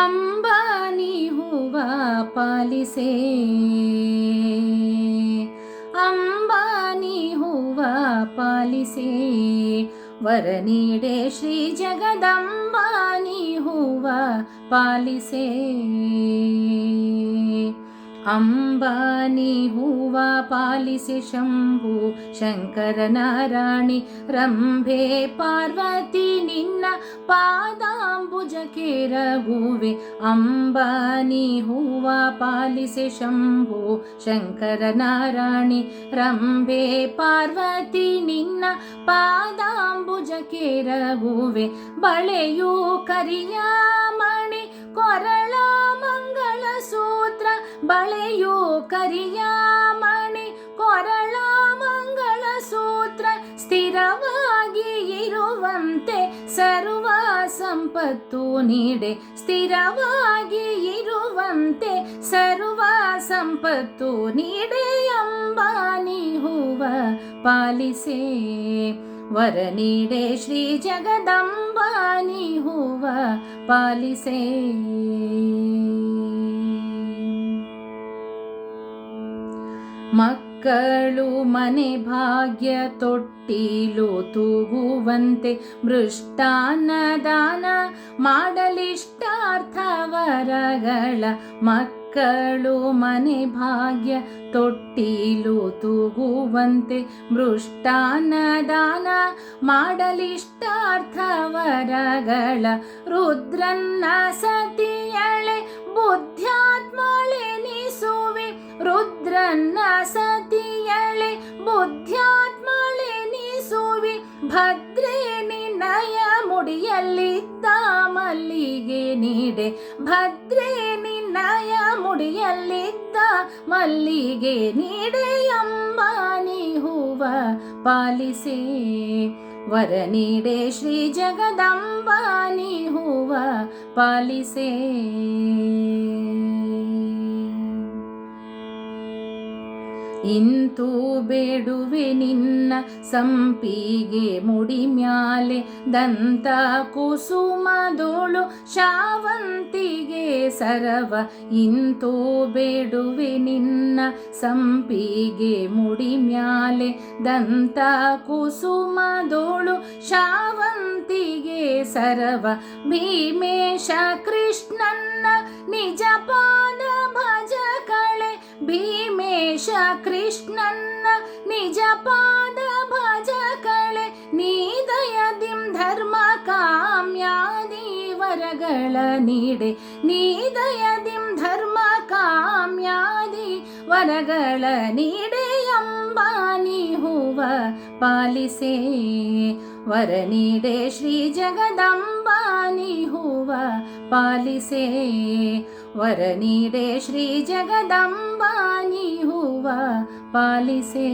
ಅಂಬಾನಿ ಹೂವ ಪಾಲಿಸೆ ಅಂಬಾನಿ ಹೂವ ಪಾಲಿಸೆ ವರ ನೀಡೆ ಶ್ರೀ ಜಗದಂಬಾನಿ ಹೂವ ಪಾಲಿಸೆ अम्बानि हूवा पालिसि शम्भु शङ्करनाराणि रम्भे पार्वती निन्न पादाम्बुज केरगुवे अम्बानि हूवा पालिसि शम्भु शङ्करनाराणि रम्भे पार्वती निन्न पादाम्बुज केरगुवे बलयू करिया ಬಳೆಯು ಕರಿಯ ಮಣಿ ಕೊರಳ ಮಂಗಳ ಸೂತ್ರ ಸ್ಥಿರವಾಗಿ ಇರುವಂತೆ ಸರ್ವ ಸಂಪತ್ತು ನೀಡೆ. ಸ್ಥಿರವಾಗಿ ಇರುವಂತೆ ಸರ್ವ ಸಂಪತ್ತು ನೀಡೆ ಅಂಬಾನಿ ಹೂವ ಪಾಲಿಸೆ. ವರ ನೀಡೆ ಶ್ರೀ ಜಗದಂಬಾನಿ ಹೂವ ಪಾಲಿಸೆ. ಮಕ್ಕಳು ಮನೆ ಭಾಗ್ಯ ತೊಟ್ಟಿಲು ತೂಗುವಂತೆ ಮೃಷ್ಟಾನ್ನದಾನ ಮಾಡಲಿಷ್ಟಾರ್ಥವರಗಳ ಮಕ್ಕಳು ಮನೆ ಭಾಗ್ಯ ತೊಟ್ಟಿಲು ತೂಗುವಂತೆ ಮೃಷ್ಟಾನ್ನದಾನ ಮಾಡಲಿಷ್ಟಾರ್ಥವರಗಳ ರುದ್ರನ್ನ ಸತಿಯಳೆ ಬುದ್ಧ್ಯಾತ್ಮಳೆನಿಸುವೆ ರುದ್ರನ್ನ ಸತಿಯಳೆ ಬುದ್ಧ್ಯಾತ್ಮಳೆನಿಸುವಿ ಭದ್ರೇ ನಿನ್ನಯ ಮುಡಿಯಲ್ಲಿ ಮಲ್ಲಿಗೆ ನೀಡೆ. ಭದ್ರೇ ನಿನ್ನಯ ಮುಡಿಯಲ್ಲಿದ್ದ ಮಲ್ಲಿಗೆ ನೀಡೆ ಅಂಬಾನಿ ಹೂವ ಪಾಲಿಸಿ. ವರ ನೀಡೆ ಶ್ರೀ ಜಗದಂಬಾನಿ ಹೂವ ಪಾಲಿಸೆ. ಇಂತೂ ಬೇಡುವೆ ನಿನ್ನ ಸಂಪಿಗೆ ಮುಡಿ ಮ್ಯಾಲೆ ದಂತ ಕುಸುಮದೋಳು ಶಾವಂತಿಗೆ ಸರವ. ಇಂತೂ ಬೇಡುವೆ ನಿನ್ನ ಸಂಪಿಗೆ ಮುಡಿ ಮ್ಯಾಲೆ ದಂತ ಕುಸುಮದೋಳು ಶಾವಂತಿಗೆ ಸರವ. ಭೀಮೇಶ ಕೃಷ್ಣನ್ನ ನಿಜ ಪಾದ ಭಜ ಕಳೆ ಭೀಮೇಶ ಕೃಷ್ಣನ್ನ ನಿಜ ಪಾದ ಭಜ ಕಳೆ ನೀದಯದಿಂ ಧರ್ಮ ಕಾಮ್ಯಾದಿ ವರಗಳ ನೀಡೆ ನೀದಯದಿಂ ಧರ್ಮ ಕಾಮ್ಯಾದಿ ವರಗಳ ನೀಡೆ ಅಂಬಾನಿ ಹೂವ ಪಾಲಿಸೆ ವರ ನೀಡೆ ಶ್ರೀ ಜಗದಂಬಾನಿ ಹೂವ ಪಾಲಿಸೆ ವರ ನೀಡೆ ಶ್ರೀ ಜಗದಂಬಾನಿ యహోవా పాలిసే.